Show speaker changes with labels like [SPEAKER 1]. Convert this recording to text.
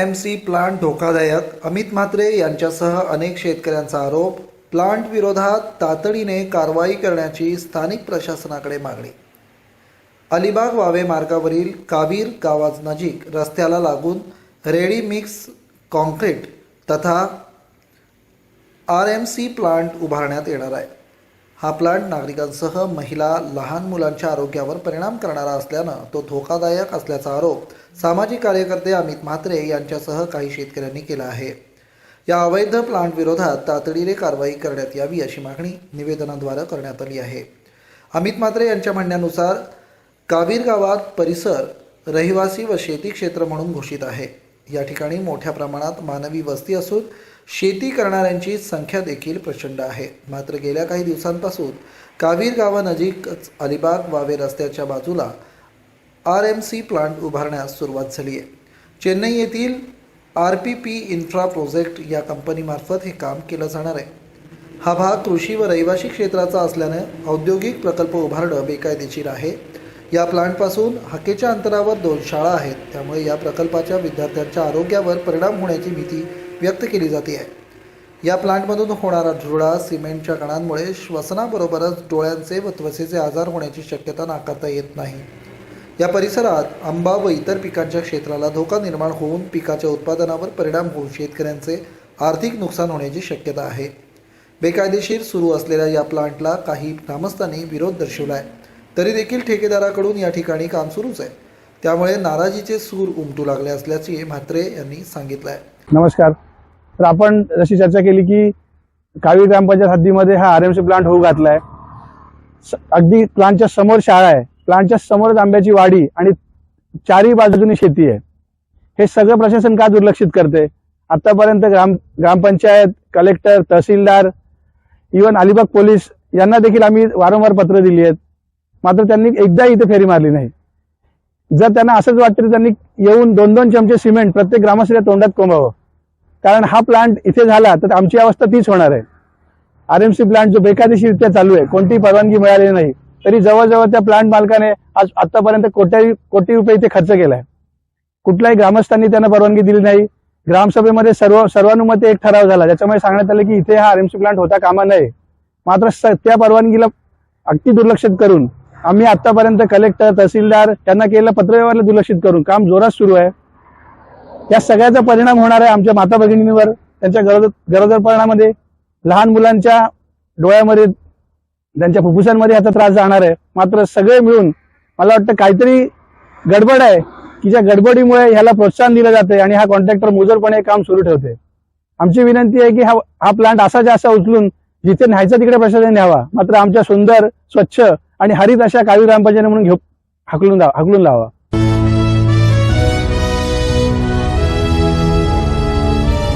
[SPEAKER 1] M C plant धोकादायक. अमित म्हात्रे यांच्यासह अनेक शेतकऱ्यांचा आरोप. प्लांट विरोधात तातडीने कारवाई करण्याची स्थानिक प्रशासनाकडे मागणी. अलिबाग वावे मार्गावरील कावीर गावाजनजीक रस्त्याला लागून रेडी मिक्स कॉन्क्रीट तथा आर एम सी प्लांट उभारण्यात येणार आहे. हा प्लांट नागरिकांसह महिला लहान मुलांच्या आरोग्यावर परिणाम करणारा असल्यानं तो धोकादायक असल्याचा आरोप सामाजिक कार्यकर्ते अमित म्हात्रे यांच्यासह काही शेतकऱ्यांनी केला आहे. या अवैध प्लांट विरोधात तातडीने कारवाई करण्यात यावी अशी मागणी निवेदनाद्वारे करण्यात आली आहे. अमित म्हात्रे यांच्या म्हणण्यानुसार कावीर गावात परिसर रहिवासी व शेती क्षेत्र म्हणून घोषित आहे. या ठिकाणी मोठ्या प्रमाणात मानवी वस्ती असून शेती करणाऱ्यांची संख्या देखील प्रचंड आहे. मात्र गेल्या काही दिवसांपासून कावीर गावानजीकच अलिबाग वावे रस्त्याच्या बाजूला आर एम सी प्लांट उभारण्यास सुरुवात झाली आहे. चेन्नई येथील R P P infra project या कंपनीमार्फत हे काम केलं जाणार आहे. हा भाग कृषी व रहिवासी क्षेत्राचा असल्यानं औद्योगिक प्रकल्प उभारणं बेकायदेशीर आहे. या प्लांटपासून हाकेच्या अंतरावर दोन शाळा आहेत. त्यामुळे या प्रकल्पाच्या विद्यार्थ्यांच्या आरोग्यावर परिणाम होण्याची भीती व्यक्त केली जाते आहे. या प्लांटमधून होणारा धुरळा सिमेंटच्या कणांमुळे श्वसनाबरोबरच डोळ्यांचे व त्वचेचे आजार होण्याची शक्यता नाकारता येत नाही. या परिसरात आंबा व इतर पिकांच्या क्षेत्राला धोका निर्माण होऊन पिकाच्या उत्पादनावर परिणाम होऊन शेतकऱ्यांचे आर्थिक नुकसान होण्याची शक्यता आहे. बेकायदेशीर सुरू असलेल्या या प्लांटला काही ग्रामस्थांनी विरोध दर्शवला आहे तरी देखील ठेकेदाराकडून या ठिकाणी काम सुरूच आहे. त्यामुळे नाराजीचे सूर उमटू लागले असल्याचे म्हात्रे यांनी सांगितलं आहे
[SPEAKER 2] नमस्कार. तर आपण जशी चर्चा केली की कावी ग्रामपंचायत हद्दीमध्ये हा आर एम सी प्लांट होऊ घातलाय. आहे अगदी प्लांटच्या समोर शाळा आहे. प्लांटच्या समोरच आंब्याची वाडी आणि चारही बाजूनी शेती आहे. हे सगळं प्रशासन का दुर्लक्षित करते? आतापर्यंत ग्राम gram panchayat collector tehsildar even Alibag police यांना देखील आम्ही वारंवार पत्र दिली आहेत. मात्र त्यांनी एकदा इथे फेरी मारली नाही. जर त्यांना असंच वाटतं तर त्यांनी येऊन दोन दोन चमचे सिमेंट प्रत्येक ग्रामस्थाच्या तोंडात कोंबावं. कारण हा प्लांट इथे झाला तर आमची अवस्था तीच होणार आहे. आर एम सी प्लांट जो बेकायदेशीररित्या चालू आहे कोणतीही परवानगी मिळालेली नाही तरी जवळजवळ त्या प्लांट मालकाने आज आतापर्यंत कोटी कोटी रुपये इथे खर्च केलाय कुठल्याही ग्रामस्थांनी त्यांना परवानगी दिली नाही. ग्रामसभेमध्ये सर्व सर्वानुमते एक ठराव झाला. ज्याच्यामुळे सांगण्यात आलं की इथे हा आरएमसी प्लांट होता कामा नये. मात्र त्या परवानगीला अगदी दुर्लक्षित करून आम्ही आतापर्यंत कलेक्टर तहसीलदार त्यांना केलेलं पत्रव्यवहारला दुर्लक्षित करून काम जोरात सुरू आहे. या सगळ्याचा परिणाम होणार आहे आमच्या माता भगिनींवर त्यांच्या गरोदर गरोदरपणामध्ये लहान मुलांच्या डोळ्यामध्ये त्यांच्या फुफ्फुसांमध्ये याचा त्रास जाणार आहे. मात्र सगळे मिळून मला वाटतं काहीतरी गडबड आहे की ज्या गडबडीमुळे ह्याला प्रोत्साहन दिलं जाते आणि हा कॉन्ट्रॅक्टर मुजोरपणे काम सुरू ठेवते आमची विनंती आहे की हा हा प्लांट असा असा उचलून जिथे न्यायचा तिकडे प्रशासन न्यावा. मात्र आमच्या सुंदर स्वच्छ आणि हरित अशा काळी ग्रामपंचायत म्हणून घेऊ हकलून लावा हकलून लावा.